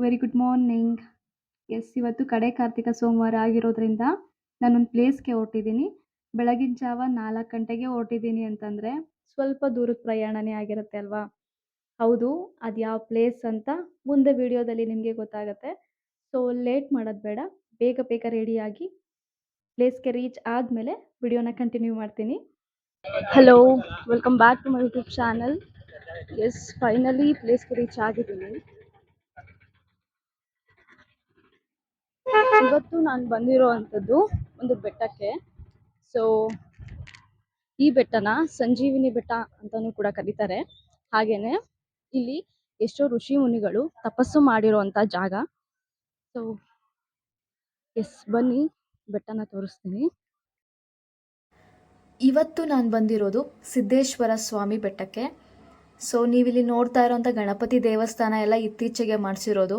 Very good morning S ಇವತ್ತು ಕಡೆ ಕಾರ್ತಿಕ ಸೋಮವಾರ ಆಗಿರೋದ್ರಿಂದ ನಾನೊಂದು ಪ್ಲೇಸ್ಗೆ ಹೊರಟಿದ್ದೀನಿ ಬೆಳಗಿನ ಜಾವ ನಾಲ್ಕು ಗಂಟೆಗೆ ಹೊರಟಿದ್ದೀನಿ ಅಂತಂದರೆ ಸ್ವಲ್ಪ ದೂರದ ಪ್ರಯಾಣನೇ ಆಗಿರುತ್ತೆ ಅಲ್ವಾ? ಹೌದು, ಅದು ಯಾವ ಪ್ಲೇಸ್ ಅಂತ ಮುಂದೆ ವಿಡಿಯೋದಲ್ಲಿ ನಿಮಗೆ ಗೊತ್ತಾಗುತ್ತೆ. ಸೊ ಲೇಟ್ ಮಾಡೋದು ಬೇಡ. ಬೇಗ ಬೇಗ ರೆಡಿಯಾಗಿ ಪ್ಲೇಸ್ಗೆ ರೀಚ್ ಆದಮೇಲೆ ವಿಡಿಯೋನ ಕಂಟಿನ್ಯೂ ಮಾಡ್ತೀನಿ. Hello welcome back to my YouTube channel yes finally ಪ್ಲೇಸ್ಗೆ ರೀಚ್ ಆಗಿದ್ದೀನಿ. ಇವತ್ತು ನಾನು ಬಂದಿರೋ ಅಂಥದ್ದು ಒಂದು ಬೆಟ್ಟಕ್ಕೆ. ಸೊ ಈ ಬೆಟ್ಟನ ಸಂಜೀವಿನಿ ಬೆಟ್ಟ ಅಂತಾನೂ ಕೂಡ ಕರೀತಾರೆ. ಹಾಗೇನೆ ಇಲ್ಲಿ ಎಷ್ಟೋ ಋಷಿ ಮುನಿಗಳು ತಪಸ್ಸು ಮಾಡಿರುವಂಥ ಜಾಗ. ಸೊ ಎಸ್ ಬನ್ನಿ, ಬೆಟ್ಟನ ತೋರಿಸ್ತೀನಿ. ಇವತ್ತು ನಾನು ಬಂದಿರೋದು ಸಿದ್ದೇಶ್ವರ ಸ್ವಾಮಿ ಬೆಟ್ಟಕ್ಕೆ. ಸೊ ನೀವಿಲ್ಲಿ ನೋಡ್ತಾ ಇರೋಂಥ ಗಣಪತಿ ದೇವಸ್ಥಾನ ಎಲ್ಲ ಇತ್ತೀಚೆಗೆ ಮಾಡಿಸಿರೋದು.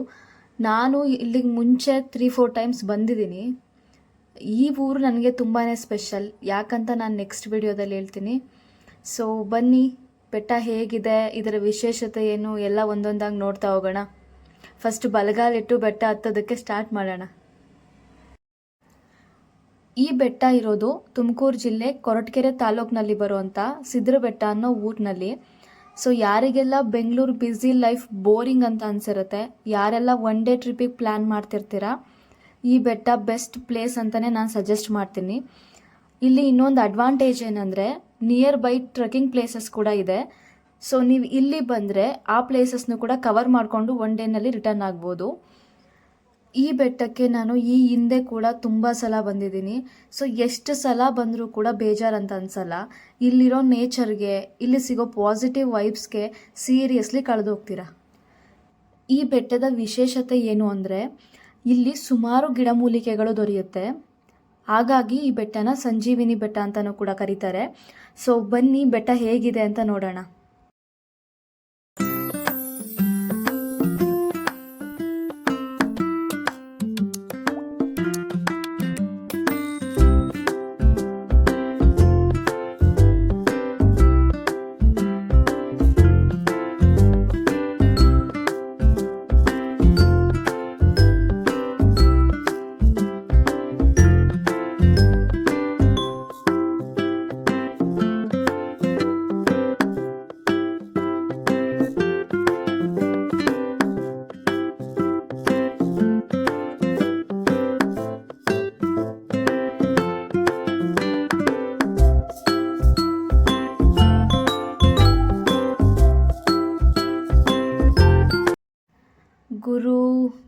ನಾನು ಇಲ್ಲಿಗೆ ಮುಂಚೆ ತ್ರೀ ಫೋರ್ ಟೈಮ್ಸ್ ಬಂದಿದ್ದೀನಿ. ಈ ಊರು ನನಗೆ ತುಂಬಾ ಸ್ಪೆಷಲ್ ಯಾಕಂತ ನಾನು ನೆಕ್ಸ್ಟ್ ವಿಡಿಯೋದಲ್ಲಿ ಹೇಳ್ತೀನಿ. ಸೊ ಬನ್ನಿ. ಬೆಟ್ಟ ಹೇಗಿದೆ? ಇದರ ವಿಶೇಷತೆ ಏನು? ಎಲ್ಲ ಒಂದೊಂದಾಗಿ ನೋಡ್ತಾ ಹೋಗೋಣ. ಫಸ್ಟ್ ಬಲಗಾಲಿಟ್ಟು ಬೆಟ್ಟ ಹತ್ತೋದಕ್ಕೆ ಸ್ಟಾರ್ಟ್ ಮಾಡೋಣ. ಈ ಬೆಟ್ಟ ಇರೋದು ತುಮಕೂರು ಜಿಲ್ಲೆ ಕೊರಟಗೆರೆ ತಾಲೂಕಿನಲ್ಲಿ ಬರುವಂಥ ಸಿದ್ರ ಬೆಟ್ಟ ಅನ್ನೋ ಊರಿನಲ್ಲಿ. ಸೊ ಯಾರಿಗೆಲ್ಲ ಬೆಂಗಳೂರು ಬ್ಯುಸಿ ಲೈಫ್ ಬೋರಿಂಗ್ ಅಂತ ಅನ್ಸಿರುತ್ತೆ, ಯಾರೆಲ್ಲ ಒನ್ ಡೇ ಟ್ರಿಪ್ಪಿಗೆ ಪ್ಲ್ಯಾನ್ ಮಾಡ್ತಿರ್ತೀರಾ, ಈ ಬೆಟ್ಟ ಬೆಸ್ಟ್ ಪ್ಲೇಸ್ ಅಂತಲೇ ನಾನು ಸಜೆಸ್ಟ್ ಮಾಡ್ತೀನಿ. ಇಲ್ಲಿ ಇನ್ನೊಂದು ಅಡ್ವಾಂಟೇಜ್ ಏನಂದರೆ ನಿಯರ್ ಬೈ ಟ್ರೆಕ್ಕಿಂಗ್ ಪ್ಲೇಸಸ್ ಕೂಡ ಇದೆ. ಸೊ ನೀವು ಇಲ್ಲಿ ಬಂದರೆ ಆ ಪ್ಲೇಸಸ್ನು ಕೂಡ ಕವರ್ ಮಾಡಿಕೊಂಡು ಒನ್ ಡೇನಲ್ಲಿ ರಿಟರ್ನ್ ಆಗ್ಬೋದು. ಈ ಬೆಟ್ಟಕ್ಕೆ ನಾನು ಈ ಹಿಂದೆ ಕೂಡ ತುಂಬ ಸಲ ಬಂದಿದ್ದೀನಿ. ಸೊ ಎಷ್ಟು ಸಲ ಬಂದರೂ ಕೂಡ ಬೇಜಾರಂತ ಅನ್ಸಲ್ಲ. ಇಲ್ಲಿರೋ ನೇಚರ್ಗೆ, ಇಲ್ಲಿ ಸಿಗೋ ಪಾಸಿಟಿವ್ ವೈಬ್ಸ್ಗೆ ಸೀರಿಯಸ್ಲಿ ಕಳೆದೋಗ್ತೀರಾ ಈ ಬೆಟ್ಟದ ವಿಶೇಷತೆ ಏನು ಅಂದರೆ, ಇಲ್ಲಿ ಸುಮಾರು ಗಿಡಮೂಲಿಕೆಗಳು ದೊರೆಯುತ್ತೆ. ಹಾಗಾಗಿ ಈ ಬೆಟ್ಟನ ಸಂಜೀವಿನಿ ಬೆಟ್ಟ ಅಂತಲೂ ಕೂಡ ಕರೀತಾರೆ. ಸೊ ಬನ್ನಿ, ಬೆಟ್ಟ ಹೇಗಿದೆ ಅಂತ ನೋಡೋಣ.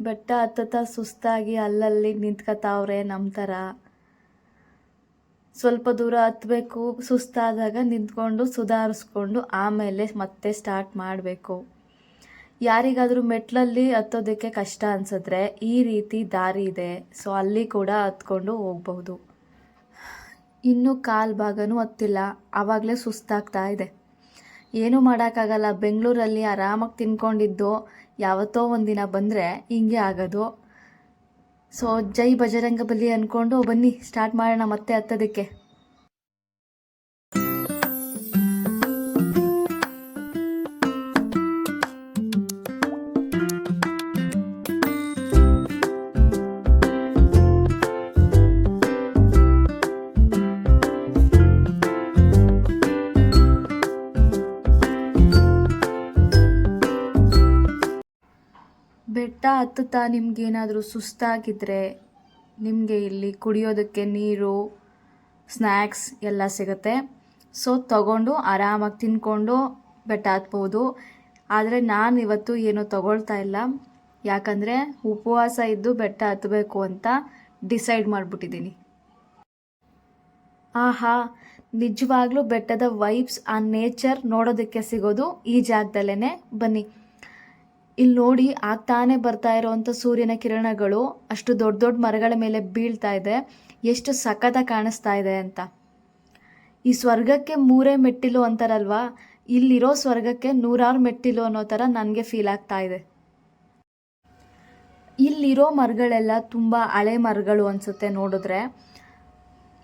ಬೆಟ್ಟ ಹತ್ತತ್ತ ಸುಸ್ತಾಗಿ ಅಲ್ಲಲ್ಲಿ ನಿಂತ್ಕೊತಾವ್ರೆ ನಮ್ಮ ಥರ. ಸ್ವಲ್ಪ ದೂರ ಹತ್ತಬೇಕು ಸುಸ್ತಾದಾಗ ನಿಂತ್ಕೊಂಡು ಸುಧಾರಿಸ್ಕೊಂಡು ಆಮೇಲೆ ಮತ್ತೆ ಸ್ಟಾರ್ಟ್ ಮಾಡಬೇಕು. ಯಾರಿಗಾದರೂ ಮೆಟ್ಲಲ್ಲಿ ಹತ್ತೋದಕ್ಕೆ ಕಷ್ಟ ಅನಿಸಿದ್ರೆ ಈ ರೀತಿ ದಾರಿ ಇದೆ ಸೊ ಅಲ್ಲಿ ಕೂಡ ಹತ್ಕೊಂಡು ಹೋಗ್ಬೋದು ಇನ್ನೂ ಕಾಲು ಭಾಗನೂ ಹತ್ತಿಲ್ಲ, ಆವಾಗಲೇ ಸುಸ್ತಾಗ್ತಾ ಇದೆ. ಏನೂ ಮಾಡೋಕ್ಕಾಗಲ್ಲ, ಬೆಂಗಳೂರಲ್ಲಿ ಆರಾಮಾಗಿ ತಿನ್ಕೊಂಡಿದ್ದು ಯಾವತ್ತೋ ಒಂದಿನ ಬಂದರೆ ಹಿಂಗೆ ಆಗೋದು. ಸೊ ಜೈ ಬಜರಂಗ ಬಲಿ ಅಂದ್ಕೊಂಡು ಬನ್ನಿ ಸ್ಟಾರ್ಟ್ ಮಾಡೋಣ ಮತ್ತೆ ಹತ್ತೋದಕ್ಕೆ. ಬೆಟ್ಟ ಹತ್ತುತ್ತಾ ನಿಮ್ಗೇನಾದರೂ ಸುಸ್ತಾಗಿದ್ದರೆ ನಿಮಗೆ ಇಲ್ಲಿ ಕುಡಿಯೋದಕ್ಕೆ ನೀರು ಸ್ನ್ಯಾಕ್ಸ್ ಎಲ್ಲ ಸಿಗುತ್ತೆ. ಸೊ ತಗೊಂಡು ಆರಾಮಾಗಿ ತಿನ್ಕೊಂಡು ಬೆಟ್ಟ ಹತ್ಬೋದು. ಆದರೆ ನಾನು ಇವತ್ತು ಏನೂ ತಗೊಳ್ತಾ ಇಲ್ಲ. ಯಾಕಂದರೆ ಉಪವಾಸ ಇದ್ದು ಬೆಟ್ಟ ಹತ್ತಬೇಕು ಅಂತ ಡಿಸೈಡ್ ಮಾಡಿಬಿಟ್ಟಿದ್ದೀನಿ. ಆಹಾ, ನಿಜವಾಗ್ಲೂ ಬೆಟ್ಟದ ವೈಬ್ಸ್ ಆ ನೇಚರ್ ನೋಡೋದಕ್ಕೆ ಸಿಗೋದು ಈ ಜಾಗದಲ್ಲೇ ಬನ್ನಿ. ಇಲ್ಲಿ ನೋಡಿ ಆಗ್ತಾನೆ ಬರ್ತಾ ಇರೋವಂಥ ಸೂರ್ಯನ ಕಿರಣಗಳು ಅಷ್ಟು ದೊಡ್ಡ ದೊಡ್ಡ ಮರಗಳ ಮೇಲೆ ಬೀಳ್ತಾ ಇದೆ. ಎಷ್ಟು ಸಖತ ಕಾಣಿಸ್ತಾ ಇದೆ ಅಂತ. ಈ ಸ್ವರ್ಗಕ್ಕೆ ಮೂರೇ ಮೆಟ್ಟಿಲು ಅಂತಾರಲ್ವಾ? ಇಲ್ಲಿರೋ ಸ್ವರ್ಗಕ್ಕೆ ನೂರಾರು ಮೆಟ್ಟಿಲು ಅನ್ನೋ ಥರ ನನಗೆ ಫೀಲ್ ಆಗ್ತಾ ಇದೆ. ಇಲ್ಲಿರೋ ಮರಗಳೆಲ್ಲ ತುಂಬ ಹಳೆ ಮರಗಳು ಅನಿಸುತ್ತೆ ನೋಡಿದ್ರೆ.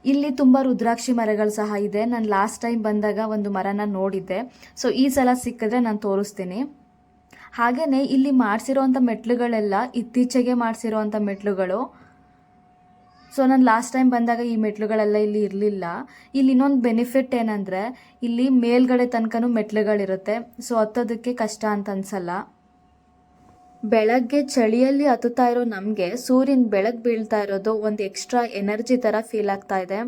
ಇಲ್ಲಿ ತುಂಬ ರುದ್ರಾಕ್ಷಿ ಮರಗಳು ಸಹ ಇದೆ. ನಾನು ಲಾಸ್ಟ್ ಟೈಮ್ ಬಂದಾಗ ಒಂದು ಮರನ ನೋಡಿದ್ದೆ. ಸೊ ಈ ಸಲ ಸಿಕ್ಕಿದ್ರೆ ನಾನು ತೋರಿಸ್ತೀನಿ. ಹಾಗೆಯೇ ಇಲ್ಲಿ ಮಾಡಿಸಿರೋವಂಥ ಮೆಟ್ಲುಗಳೆಲ್ಲ ಇತ್ತೀಚೆಗೆ ಮಾಡಿಸಿರೋವಂಥ ಮೆಟ್ಲುಗಳು. ಸೊ ನಾನು ಲಾಸ್ಟ್ ಟೈಮ್ ಬಂದಾಗ ಈ ಮೆಟ್ಲುಗಳೆಲ್ಲ ಇಲ್ಲಿ ಇರಲಿಲ್ಲ. ಇಲ್ಲಿ ಇನ್ನೊಂದು ಬೆನಿಫಿಟ್ ಏನಂದರೆ, ಇಲ್ಲಿ ಮೇಲ್ಗಡೆ ತನಕನೂ ಮೆಟ್ಲುಗಳಿರುತ್ತೆ. ಸೊ ಹತ್ತೋದಕ್ಕೆ ಕಷ್ಟ ಅಂತ ಅನ್ಸಲ್ಲ. ಬೆಳಗ್ಗೆ ಚಳಿಯಲ್ಲಿ ಹತ್ತುತ್ತಾ ಇರೋ ನಮಗೆ ಸೂರ್ಯನ ಬೆಳಕು ಬೀಳ್ತಾ ಇರೋದು ಒಂದು ಎಕ್ಸ್ಟ್ರಾ ಎನರ್ಜಿ ಥರ ಫೀಲ್ ಆಗ್ತಾ ಇದೆ.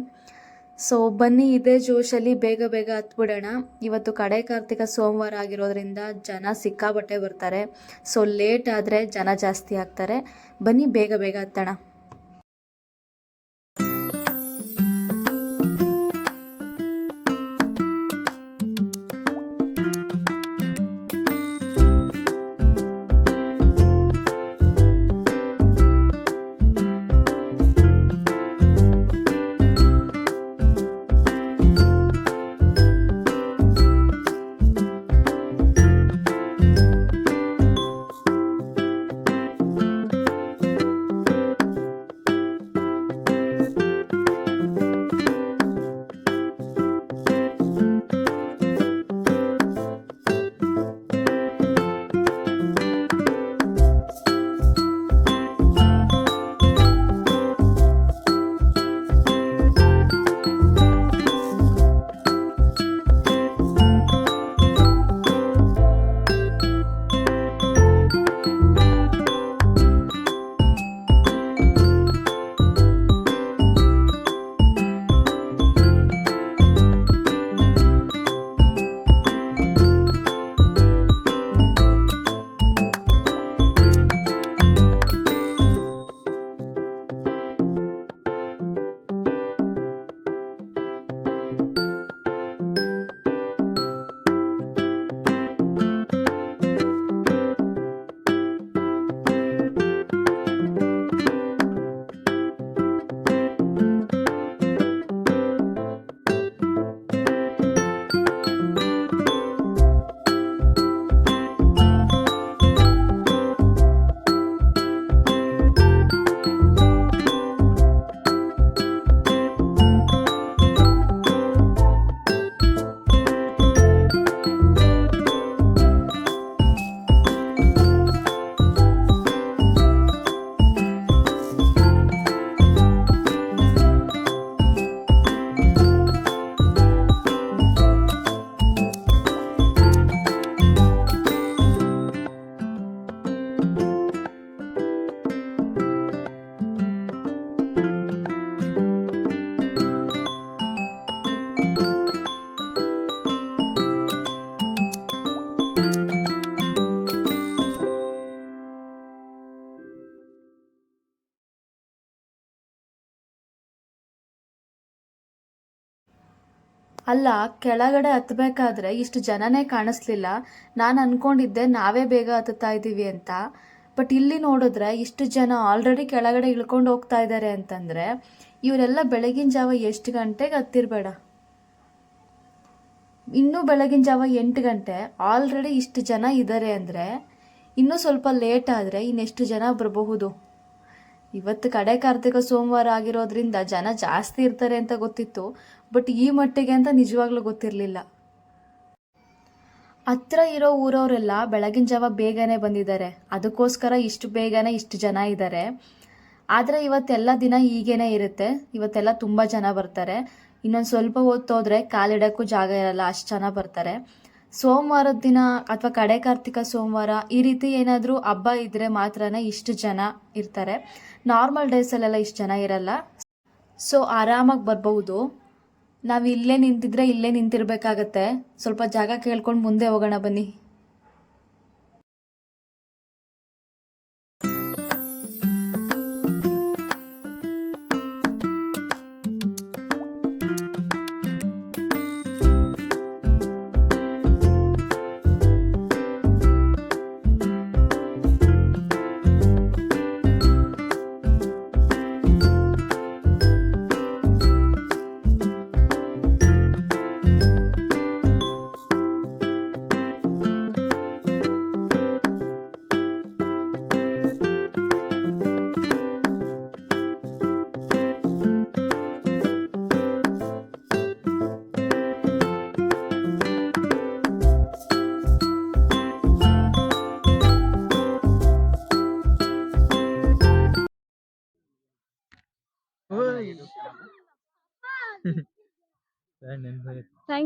ಸೊ ಬನ್ನಿ, ಇದೇ ಜೋಶಲ್ಲಿ ಬೇಗ ಬೇಗ ಹತ್ಬಿಡೋಣ. ಇವತ್ತು ಕಡೆ ಕಾರ್ತಿಕ ಸೋಮವಾರ ಆಗಿರೋದ್ರಿಂದ ಜನ ಸಿಕ್ಕಾಬಟ್ಟೆ ಬರ್ತಾರೆ. ಸೊ ಲೇಟ್ ಆದರೆ ಜನ ಜಾಸ್ತಿ ಆಗ್ತಾರೆ. ಬನ್ನಿ, ಬೇಗ ಬೇಗ ಹತ್ತೋಣ. ಅಲ್ಲ, ಕೆಳಗಡೆ ಹತ್ತಬೇಕಾದ್ರೆ ಇಷ್ಟು ಜನನೇ ಕಾಣಿಸ್ಲಿಲ್ಲ. ನಾನು ಅಂದ್ಕೊಂಡಿದ್ದೆ ನಾವೇ ಬೇಗ ಹತ್ತುತ್ತಾ ಇದ್ದೀವಿ ಅಂತ. ಬಟ್ ಇಲ್ಲಿ ನೋಡಿದ್ರೆ ಇಷ್ಟು ಜನ ಆಲ್ರೆಡಿ ಕೆಳಗಡೆ ಇಳ್ಕೊಂಡು ಹೋಗ್ತಾ ಇದ್ದಾರೆ ಅಂತಂದರೆ ಇವರೆಲ್ಲ ಬೆಳಗಿನ ಜಾವ ಎಷ್ಟು ಗಂಟೆಗೆ ಹತ್ತಿರಬೇಡ. ಇನ್ನೂ ಬೆಳಗಿನ ಜಾವ ಎಂಟು ಗಂಟೆ ಆಲ್ರೆಡಿ ಇಷ್ಟು ಜನ ಇದ್ದಾರೆ ಅಂದರೆ ಇನ್ನೂ ಸ್ವಲ್ಪ ಲೇಟ್ ಆದರೆ ಇನ್ನೆಷ್ಟು ಜನ ಬರಬಹುದು? ಇವತ್ತು ಕಡೆ ಕಾರ್ತಿಕ ಸೋಮವಾರ ಆಗಿರೋದ್ರಿಂದ ಜನ ಜಾಸ್ತಿ ಇರ್ತಾರೆ ಅಂತ ಗೊತ್ತಿತ್ತು, ಬಟ್ ಈ ಮಟ್ಟಿಗೆ ಅಂತ ನಿಜವಾಗ್ಲೂ ಗೊತ್ತಿರಲಿಲ್ಲ. ಹತ್ರ ಇರೋ ಊರವರೆಲ್ಲ ಬೆಳಗಿನ ಜಾವ ಬೇಗನೆ ಬಂದಿದ್ದಾರೆ. ಅದಕ್ಕೋಸ್ಕರ ಇಷ್ಟು ಬೇಗನೆ ಇಷ್ಟು ಜನ ಇದ್ದಾರೆ. ಆದರೆ ಇವತ್ತೆಲ್ಲ ದಿನ ಹೀಗೇನೆ ಇರುತ್ತೆ. ಇವತ್ತೆಲ್ಲ ತುಂಬ ಜನ ಬರ್ತಾರೆ. ಇನ್ನೊಂದು ಸ್ವಲ್ಪ ಹೊತ್ತು ಹೋದ್ರೆ ಕಾಲಿಡೋಕ್ಕೂ ಜಾಗ ಇರಲ್ಲ, ಅಷ್ಟು ಜನ ಬರ್ತಾರೆ. ಸೋಮವಾರದ ದಿನ ಅಥವಾ ಕಡೆ ಕಾರ್ತಿಕ ಸೋಮವಾರ ಈ ರೀತಿ ಏನಾದರೂ ಹಬ್ಬ ಇದ್ದರೆ ಮಾತ್ರನೇ ಇಷ್ಟು ಜನ ಇರ್ತಾರೆ. ನಾರ್ಮಲ್ ಡೇಸಲ್ಲೆಲ್ಲ ಇಷ್ಟು ಜನ ಇರಲ್ಲ. ಸೊ ಆರಾಮಾಗಿ ಬರ್ಬೋದು ನಾವು ಇಲ್ಲೇ ನಿಂತಿದ್ರೆ ಇಲ್ಲೇ ನಿಂತಿರಬೇಕಾಗತ್ತೆ. ಸ್ವಲ್ಪ ಜಾಗ ಕೇಳ್ಕೊಂಡು ಮುಂದೆ ಹೋಗೋಣ ಬನ್ನಿ.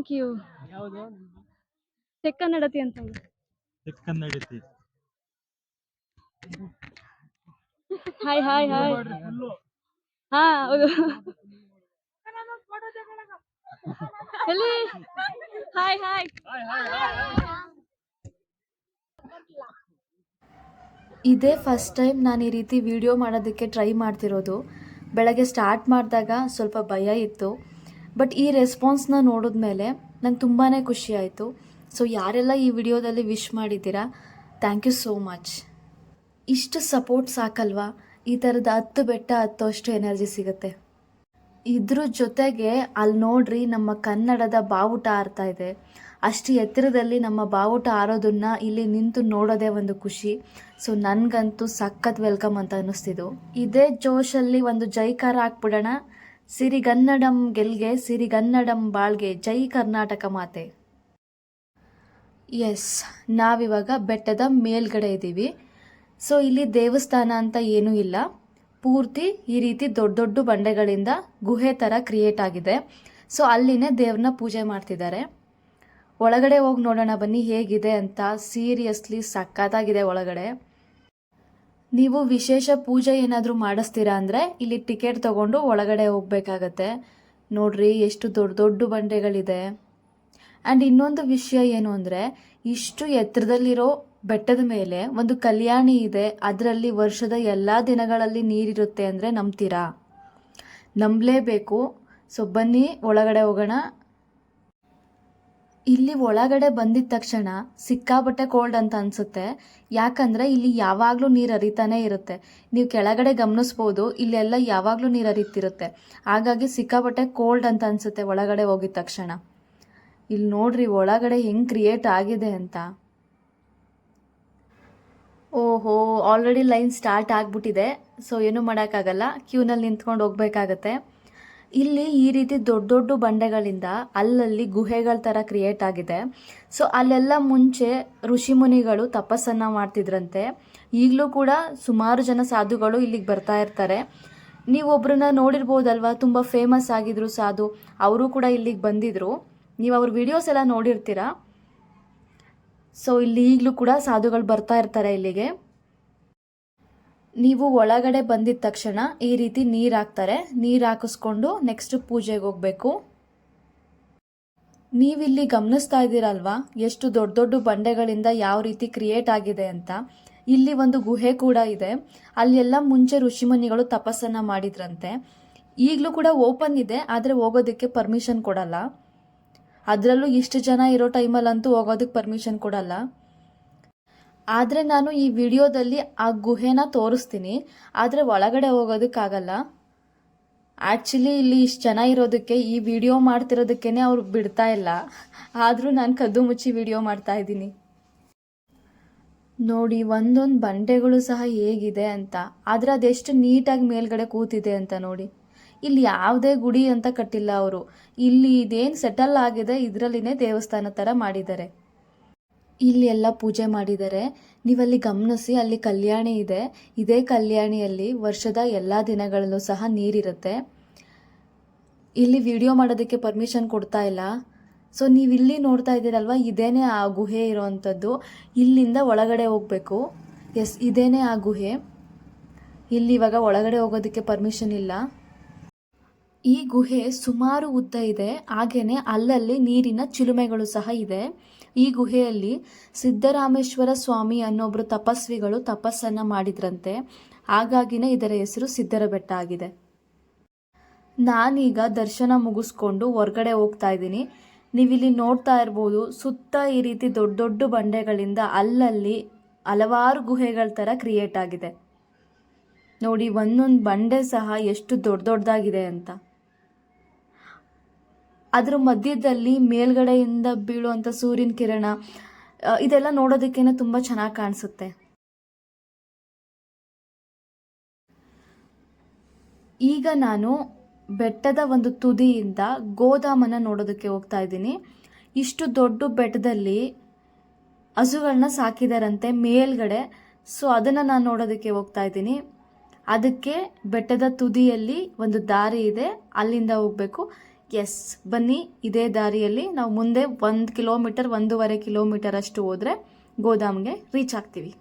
ಥ್ಯಾಂಕ್ ಯು ಯಾವುದು? ಚೆಕ್ ಕನ್ನಡತಿ ಅಂತ ಹೇಳಿ. ಕನ್ನಡತಿ ಹಾಯ್ ಹಾಯ್ ಹಾಯ್ ಹಾ ಹೌದು. ಎಲ್ಲಿ ಹಾಯ್ ಹಾಯ್ ಇದೇ ಫಸ್ಟ್ ಟೈಮ್ ನಾನು ಈ ರೀತಿ ವಿಡಿಯೋ ಮಾಡೋದಕ್ಕೆ ಟ್ರೈ ಮಾಡ್ತಿರೋದು. ಬೆಳಗ್ಗೆ ಸ್ಟಾರ್ಟ್ ಮಾಡಿದಾಗ ಸ್ವಲ್ಪ ಭಯ ಇತ್ತು. ಬಟ್ ಈ ರೆಸ್ಪಾನ್ಸ್ನ ನೋಡಿದ್ಮೇಲೆ ನಂಗೆ ತುಂಬಾ ಖುಷಿ ಆಯಿತು. ಸೊ ಯಾರೆಲ್ಲ ಈ ವಿಡಿಯೋದಲ್ಲಿ ವಿಶ್ ಮಾಡಿದ್ದೀರಾ ಥ್ಯಾಂಕ್ ಯು ಸೋ ಮಚ್ ಇಷ್ಟು ಸಪೋರ್ಟ್ ಸಾಕಲ್ವಾ? ಈ ಥರದ ಹತ್ತು ಬೆಟ್ಟ ಹತ್ತೋಷ್ಟು ಎನರ್ಜಿ ಸಿಗುತ್ತೆ. ಇದ್ರ ಜೊತೆಗೆ ಅಲ್ಲಿ ನೋಡ್ರಿ ನಮ್ಮ ಕನ್ನಡದ ಬಾವುಟ ಆರ್ತಾ ಇದೆ. ಅಷ್ಟು ಎತ್ತರದಲ್ಲಿ ನಮ್ಮ ಬಾವುಟ ಆರೋದನ್ನ ಇಲ್ಲಿ ನಿಂತು ನೋಡೋದೇ ಒಂದು ಖುಷಿ. ಸೊ ನನಗಂತೂ ಸಖತ್ ವೆಲ್ಕಮ್ ಅಂತ ಅನ್ನಿಸ್ತಿದ್ದು. ಇದೇ ಜೋಶಲ್ಲಿ ಒಂದು ಜೈಕಾರ ಹಾಕ್ಬಿಡೋಣ. ಸಿರಿಗನ್ನಡಂ ಗೆಲ್ಗೆ ಸಿರಿಗನ್ನಡಂ ಬಾಳ್ಗೆ, ಜೈ ಕರ್ನಾಟಕ ಮಾತೆ. ಎಸ್ ನಾವಿವಾಗ ಬೆಟ್ಟದ ಮೇಲ್ಗಡೆ ಇದ್ದೀವಿ. ಸೊ ಇಲ್ಲಿ ದೇವಸ್ಥಾನ ಅಂತ ಏನೂ ಇಲ್ಲ. ಪೂರ್ತಿ ಈ ರೀತಿ ದೊಡ್ಡ ದೊಡ್ಡ ಬಂಡೆಗಳಿಂದ ಗುಹೆ ಥರ ಕ್ರಿಯೇಟ್ ಆಗಿದೆ. ಸೊ ಅಲ್ಲಿನೇ ದೇವ್ರನ್ನ ಪೂಜೆ ಮಾಡ್ತಿದ್ದಾರೆ. ಒಳಗಡೆ ಹೋಗಿ ನೋಡೋಣ ಬನ್ನಿ ಹೇಗಿದೆ ಅಂತ ಸೀರಿಯಸ್ಲಿ ಸಕ್ಕತ್ತಾಗಿದೆ ಒಳಗಡೆ. ನೀವು ವಿಶೇಷ ಪೂಜೆ ಏನಾದರೂ ಮಾಡಿಸ್ತೀರಾ ಅಂದರೆ ಇಲ್ಲಿ ಟಿಕೆಟ್ ತಗೊಂಡು ಒಳಗಡೆ ಹೋಗಬೇಕಾಗತ್ತೆ. ನೋಡ್ರಿ, ಎಷ್ಟು ದೊಡ್ಡ ದೊಡ್ಡ ಬಂಡೆಗಳಿದೆ. ಆ್ಯಂಡ್ ಇನ್ನೊಂದು ವಿಷಯ ಏನು ಅಂದರೆ, ಇಷ್ಟು ಎತ್ತರದಲ್ಲಿರೋ ಬೆಟ್ಟದ ಮೇಲೆ ಒಂದು ಕಲ್ಯಾಣಿ ಇದೆ. ಅದರಲ್ಲಿ ವರ್ಷದ ಎಲ್ಲ ದಿನಗಳಲ್ಲಿ ನೀರಿರುತ್ತೆ ಅಂದರೆ ನಂಬ್ತೀರಾ? ನಂಬಲೇಬೇಕು. ಸೊ, ಬನ್ನಿ, ಒಳಗಡೆ ಹೋಗೋಣ. ಇಲ್ಲಿ ಒಳಗಡೆ ಬಂದಿದ ತಕ್ಷಣ ಸಿಕ್ಕಾಬಟ್ಟೆ ಕೋಲ್ಡ್ ಅಂತ ಅನಿಸುತ್ತೆ. ಯಾಕಂದರೆ ಇಲ್ಲಿ ಯಾವಾಗಲೂ ನೀರು ಹರಿತಾನೇ ಇರುತ್ತೆ. ನೀವು ಕೆಳಗಡೆ ಗಮನಿಸ್ಬೋದು, ಇಲ್ಲೆಲ್ಲ ಯಾವಾಗಲೂ ನೀರು ಹರಿತಿರುತ್ತೆ. ಹಾಗಾಗಿ ಸಿಕ್ಕಾಬಟ್ಟೆ ಕೋಲ್ಡ್ ಅಂತ ಅನಿಸುತ್ತೆ ಒಳಗಡೆ ಹೋಗಿದ ತಕ್ಷಣ. ಇಲ್ಲಿ ನೋಡ್ರಿ ಒಳಗಡೆ ಹೆಂಗೆ ಕ್ರಿಯೇಟ್ ಆಗಿದೆ ಅಂತ. ಓಹೋ ಆಲ್ರೆಡಿ ಲೈನ್ ಸ್ಟಾರ್ಟ್ ಆಗಿಬಿಟ್ಟಿದೆ. ಸೊ ಏನೂ ಮಾಡೋಕ್ಕಾಗಲ್ಲ. ಕ್ಯೂನಲ್ಲಿ ನಿಂತ್ಕೊಂಡು ಹೋಗ್ಬೇಕಾಗತ್ತೆ. ಇಲ್ಲಿ ಈ ರೀತಿ ದೊಡ್ಡ ದೊಡ್ಡ ಬಂಡೆಗಳಿಂದ ಅಲ್ಲಲ್ಲಿ ಗುಹೆಗಳ ಥರ ಕ್ರಿಯೇಟ್ ಆಗಿದೆ. ಸೊ ಅಲ್ಲೆಲ್ಲ ಮುಂಚೆ ಋಷಿಮುನಿಗಳು ತಪಸ್ಸನ್ನು ಮಾಡ್ತಿದ್ರಂತೆ. ಈಗಲೂ ಕೂಡ ಸುಮಾರು ಜನ ಸಾಧುಗಳು ಇಲ್ಲಿಗೆ ಬರ್ತಾ ಇರ್ತಾರೆ. ನೀವು ಒಬ್ಬರನ್ನ ನೋಡಿರ್ಬೋದಲ್ವಾ? ತುಂಬ ಫೇಮಸ್ ಆಗಿದ್ರು ಸಾಧು. ಅವರು ಕೂಡ ಇಲ್ಲಿಗೆ ಬಂದಿದ್ರು. ನೀವು ಅವ್ರ ವಿಡಿಯೋಸ್ ಎಲ್ಲ ನೋಡಿರ್ತೀರಾ? ಸೊ ಇಲ್ಲಿ ಈಗಲೂ ಕೂಡ ಸಾಧುಗಳು ಬರ್ತಾ ಇರ್ತಾರೆ ಇಲ್ಲಿಗೆ. ನೀವು ಒಳಗಡೆ ಬಂದಿದ ತಕ್ಷಣ ಈ ರೀತಿ ನೀರು ಹಾಕ್ತಾರೆ. ನೀರು ಹಾಕಿಸ್ಕೊಂಡು ನೆಕ್ಸ್ಟ್ ಪೂಜೆಗೆ ಹೋಗಬೇಕು. ನೀವಿಲ್ಲಿ ಗಮನಿಸ್ತಾ ಇದ್ದೀರಲ್ವಾ? ಎಷ್ಟು ದೊಡ್ಡ ದೊಡ್ಡ ಬಂಡೆಗಳಿಂದ ಯಾವ ರೀತಿ ಕ್ರಿಯೇಟ್ ಆಗಿದೆ ಅಂತ. ಇಲ್ಲಿ ಒಂದು ಗುಹೆ ಕೂಡ ಇದೆ. ಅಲ್ಲೆಲ್ಲ ಮುಂಚೆ ಋಷಿಮುನಿಗಳು ತಪಸ್ಸನ್ನ ಮಾಡಿದ್ರಂತೆ. ಈಗಲೂ ಕೂಡ ಓಪನ್ ಇದೆ, ಆದರೆ ಹೋಗೋದಕ್ಕೆ ಪರ್ಮಿಷನ್ ಕೊಡಲ್ಲ. ಅದರಲ್ಲೂ ಇಷ್ಟು ಜನ ಇರೋ ಟೈಮಲ್ಲಂತೂ ಹೋಗೋದಕ್ಕೆ ಪರ್ಮಿಷನ್ ಕೊಡಲ್ಲ. ಆದರೆ ನಾನು ಈ ವಿಡಿಯೋದಲ್ಲಿ ಆ ಗುಹೆನ ತೋರಿಸ್ತೀನಿ. ಆದರೆ ಒಳಗಡೆ ಹೋಗೋದಕ್ಕಾಗಲ್ಲ. ಆ್ಯಕ್ಚುಲಿ ಇಲ್ಲಿ ಇಷ್ಟು ಜನ ಇರೋದಕ್ಕೆ ಈ ವಿಡಿಯೋ ಮಾಡ್ತಿರೋದಕ್ಕೇ ಅವ್ರು ಬಿಡ್ತಾ ಇಲ್ಲ. ಆದರೂ ನಾನು ಕದ್ದು ಮುಚ್ಚಿ ವಿಡಿಯೋ ಮಾಡ್ತಾ ಇದ್ದೀನಿ. ನೋಡಿ, ಒಂದೊಂದು ಬಂಡೆಗಳು ಸಹ ಹೇಗಿದೆ ಅಂತ. ಆದರೆ ಅದೆಷ್ಟು ನೀಟಾಗಿ ಮೇಲ್ಗಡೆ ಕೂತಿದೆ ಅಂತ ನೋಡಿ. ಇಲ್ಲಿ ಯಾವುದೇ ಗುಡಿ ಅಂತ ಕಟ್ಟಿಲ್ಲ ಅವರು. ಇಲ್ಲಿ ಇದೇನು ಸೆಟಲ್ ಆಗಿದೆ, ಇದರಲ್ಲಿನೇ ದೇವಸ್ಥಾನ ಥರ ಮಾಡಿದ್ದಾರೆ. ಇಲ್ಲಿ ಎಲ್ಲ ಪೂಜೆ ಮಾಡಿದ್ದಾರೆ ನೀವಲ್ಲಿ ಗಮನಿಸಿ ಅಲ್ಲಿ ಕಲ್ಯಾಣಿ ಇದೆ. ಇದೇ ಕಲ್ಯಾಣಿಯಲ್ಲಿ ವರ್ಷದ ಎಲ್ಲ ದಿನಗಳಲ್ಲೂ ಸಹ ನೀರಿರುತ್ತೆ. ಇಲ್ಲಿ ವಿಡಿಯೋ ಮಾಡೋದಕ್ಕೆ ಪರ್ಮಿಷನ್ ಕೊಡ್ತಾ ಇಲ್ಲ. ಸೊ ನೀವು ಇಲ್ಲಿ ನೋಡ್ತಾ ಇದ್ದೀರಲ್ವ, ಇದೇನೇ ಆ ಗುಹೆ ಇರೋವಂಥದ್ದು. ಇಲ್ಲಿಂದ ಒಳಗಡೆ ಹೋಗಬೇಕು. ಎಸ್ ಇದೇನೇ ಆ ಗುಹೆ. ಇಲ್ಲಿ ಇವಾಗ ಒಳಗಡೆ ಹೋಗೋದಕ್ಕೆ ಪರ್ಮಿಷನ್ ಇಲ್ಲ. ಈ ಗುಹೆ ಸುಮಾರು ಉದ್ದ ಇದೆ. ಹಾಗೆಯೇ ಅಲ್ಲಲ್ಲಿ ನೀರಿನ ಚಿಲುಮೆಗಳು ಸಹ ಇದೆ. ಈ ಗುಹೆಯಲ್ಲಿ ಸಿದ್ದರಾಮೇಶ್ವರ ಸ್ವಾಮಿ ಅನ್ನೊಬ್ರು ತಪಸ್ವಿಗಳು ತಪಸ್ಸನ್ನ ಮಾಡಿದ್ರಂತೆ. ಹಾಗಾಗಿನೇ ಇದರ ಹೆಸರು ಸಿದ್ದರ ಬೆಟ್ಟ ಆಗಿದೆ. ನಾನೀಗ ದರ್ಶನ ಮುಗಿಸ್ಕೊಂಡು ಹೊರ್ಗಡೆ ಹೋಗ್ತಾ ಇದ್ದೀನಿ. ನೀವಿಲ್ಲಿ ನೋಡ್ತಾ ಇರ್ಬೋದು, ಸುತ್ತ ಈ ರೀತಿ ದೊಡ್ಡ ದೊಡ್ಡ ಬಂಡೆಗಳಿಂದ ಅಲ್ಲಲ್ಲಿ ಹಲವಾರು ಗುಹೆಗಳ ಥರ ಕ್ರಿಯೇಟ್ ಆಗಿದೆ. ನೋಡಿ, ಒಂದೊಂದು ಬಂಡೆ ಸಹ ಎಷ್ಟು ದೊಡ್ಡ ದೊಡ್ಡದಾಗಿದೆ ಅಂತ. ಅದ್ರ ಮಧ್ಯದಲ್ಲಿ ಮೇಲ್ಗಡೆಯಿಂದ ಬೀಳುವಂಥ ಸೂರ್ಯನ ಕಿರಣ ಇದೆಲ್ಲ ನೋಡೋದಕ್ಕೇನೆ ತುಂಬ ಚೆನ್ನಾಗಿ ಕಾಣಿಸುತ್ತೆ. ಈಗ ನಾನು ಬೆಟ್ಟದ ಒಂದು ತುದಿಯಿಂದ ಗೋದಾಮನ್ನು ನೋಡೋದಕ್ಕೆ ಹೋಗ್ತಾ ಇದ್ದೀನಿ. ಇಷ್ಟು ದೊಡ್ಡ ಬೆಟ್ಟದಲ್ಲಿ ಹಸುಗಳನ್ನ ಸಾಕಿದಾರಂತೆ ಮೇಲ್ಗಡೆ. ಸೊ, ಅದನ್ನು ನಾನು ನೋಡೋದಕ್ಕೆ ಹೋಗ್ತಾ ಇದ್ದೀನಿ. ಅದಕ್ಕೆ ಬೆಟ್ಟದ ತುದಿಯಲ್ಲಿ ಒಂದು ದಾರಿ ಇದೆ. ಅಲ್ಲಿಂದ ಹೋಗಬೇಕು. ಎಸ್ ಬನ್ನಿ, ಇದೇ ದಾರಿಯಲ್ಲಿ ನಾವು ಮುಂದೆ ಒಂದು ಕಿಲೋಮೀಟರ್ ಒಂದೂವರೆ ಕಿಲೋಮೀಟರ್ ಅಷ್ಟು ಹೋದರೆ ಗೋದಾಮ್ಗೆ ರೀಚ್ ಆಗ್ತೀವಿ.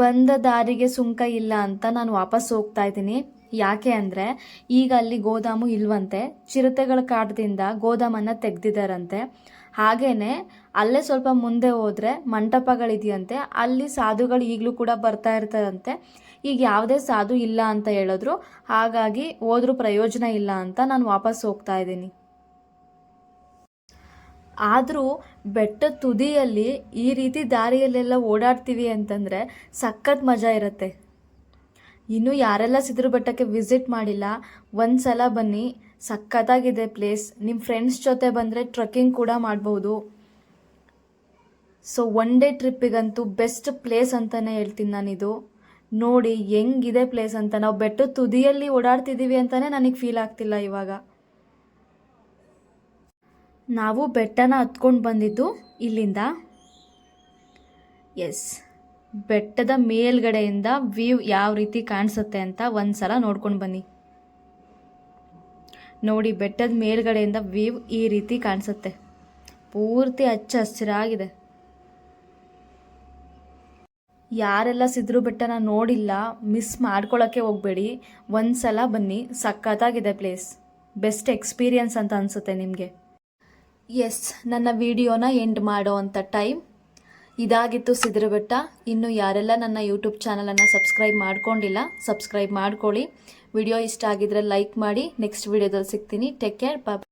ಬಂದ ದಾರಿಗೆ ಸುಂಕ ಇಲ್ಲ ಅಂತ ನಾನು ವಾಪಸ್ ಹೋಗ್ತಾ ಇದ್ದೀನಿ. ಯಾಕೆ ಅಂದರೆ, ಈಗ ಅಲ್ಲಿ ಗೋದಾಮು ಇಲ್ವಂತೆ, ಚಿರತೆಗಳ ಕಾಟದಿಂದ ಗೋದಾಮನ್ನು ತೆಗೆದಿದ್ದಾರಂತೆ ಹಾಗೇನೆ, ಅಲ್ಲೇ ಸ್ವಲ್ಪ ಮುಂದೆ ಹೋದರೆ ಮಂಟಪಗಳಿದೆಯಂತೆ, ಅಲ್ಲಿ ಸಾಧುಗಳು ಈಗಲೂ ಕೂಡ ಬರ್ತಾ ಇರ್ತಾರಂತೆ. ಈಗ ಯಾವುದೇ ಸಾಧು ಇಲ್ಲ ಅಂತ ಹೇಳಿದ್ರು, ಹಾಗಾಗಿ ಹೋದ್ರೂ ಪ್ರಯೋಜನ ಇಲ್ಲ ಅಂತ ನಾನು ವಾಪಸ್ ಹೋಗ್ತಾ ಇದ್ದೀನಿ. ಆದರೂ ಬೆಟ್ಟದ ತುದಿಯಲ್ಲಿ ಈ ರೀತಿ ದಾರಿಯಲ್ಲೆಲ್ಲ ಓಡಾಡ್ತೀವಿ ಅಂತಂದರೆ ಸಖತ್ ಮಜಾ ಇರುತ್ತೆ. ಇನ್ನೂ ಯಾರೆಲ್ಲ ಸಿದ್ರ ಬೆಟ್ಟಕ್ಕೆ ವಿಸಿಟ್ ಮಾಡಿಲ್ಲ, ಒಂದು ಸಲ ಬನ್ನಿ. ಸಖತ್ತಾಗಿದೆ ಪ್ಲೇಸ್. ನಿಮ್ಮ ಫ್ರೆಂಡ್ಸ್ ಜೊತೆ ಬಂದರೆ ಟ್ರಕ್ಕಿಂಗ್ ಕೂಡ ಮಾಡ್ಬೋದು. ಸೊ, ಒನ್ ಡೇ ಟ್ರಿಪ್ಪಿಗಂತೂ ಬೆಸ್ಟ್ ಪ್ಲೇಸ್ ಅಂತಲೇ ಹೇಳ್ತೀನಿ ನಾನಿದು. ನೋಡಿ, ಹೆಂಗಿದೆ ಪ್ಲೇಸ್ ಅಂತ. ನಾವು ಬೆಟ್ಟದ ತುದಿಯಲ್ಲಿ ಓಡಾಡ್ತಿದ್ದೀವಿ ಅಂತಲೇ ನನಗೆ ಫೀಲ್ ಆಗ್ತಿಲ್ಲ ಇವಾಗ. ನಾವು ಬೆಟ್ಟನ ಹತ್ಕೊಂಡು ಬಂದಿದ್ದು ಇಲ್ಲಿಂದ. ಎಸ್ ಬೆಟ್ಟದ ಮೇಲ್ಗಡೆಯಿಂದ ವ್ಯೂ ಯಾವ ರೀತಿ ಕಾಣಿಸುತ್ತೆ ಅಂತ ಒಂದು ಸಲ ನೋಡ್ಕೊಂಡು ಬನ್ನಿ. ನೋಡಿ, ಬೆಟ್ಟದ ಮೇಲ್ಗಡೆಯಿಂದ ವ್ಯೂ ಈ ರೀತಿ ಕಾಣಿಸುತ್ತೆ. ಪೂರ್ತಿ ಹಚ್ಚ ಹಸಿರಾಗಿದೆ. ಯಾರೆಲ್ಲ ಸಿದ್ರು ಬೆಟ್ಟನ ನೋಡಿಲ್ಲ ಮಿಸ್ ಮಾಡ್ಕೊಳ್ಳೋಕ್ಕೆ ಹೋಗಬೇಡಿ. ಒಂದು ಸಲ ಬನ್ನಿ. ಸಖತ್ತಾಗಿದೆ ಪ್ಲೇಸ್ ಬೆಸ್ಟ್ ಎಕ್ಸ್ಪೀರಿಯನ್ಸ್ ಅಂತ ಅನಿಸುತ್ತೆ ನಿಮಗೆ. ಎಸ್ ನನ್ನ ವಿಡಿಯೋನ ಎಂಡ್ ಮಾಡೋ ಅಂಥ ಟೈಮ್ ಇದಾಗಿತ್ತು ಸಿದ್ಧರ ಬೆಟ್ಟ ಇನ್ನು ಯಾರೆಲ್ಲ ನನ್ನ ಯೂಟ್ಯೂಬ್ ಚಾನಲನ್ನು ಸಬ್ಸ್ಕ್ರೈಬ್ ಮಾಡ್ಕೊಂಡಿಲ್ಲ ಸಬ್ಸ್ಕ್ರೈಬ್ ಮಾಡ್ಕೊಳ್ಳಿ. ವಿಡಿಯೋ ಇಷ್ಟ ಆಗಿದ್ರೆ ಲೈಕ್ ಮಾಡಿ. ನೆಕ್ಸ್ಟ್ ವಿಡಿಯೋದಲ್ಲಿ ಸಿಗ್ತೀನಿ. ಟೇಕ್ ಕೇರ್ ಬಾ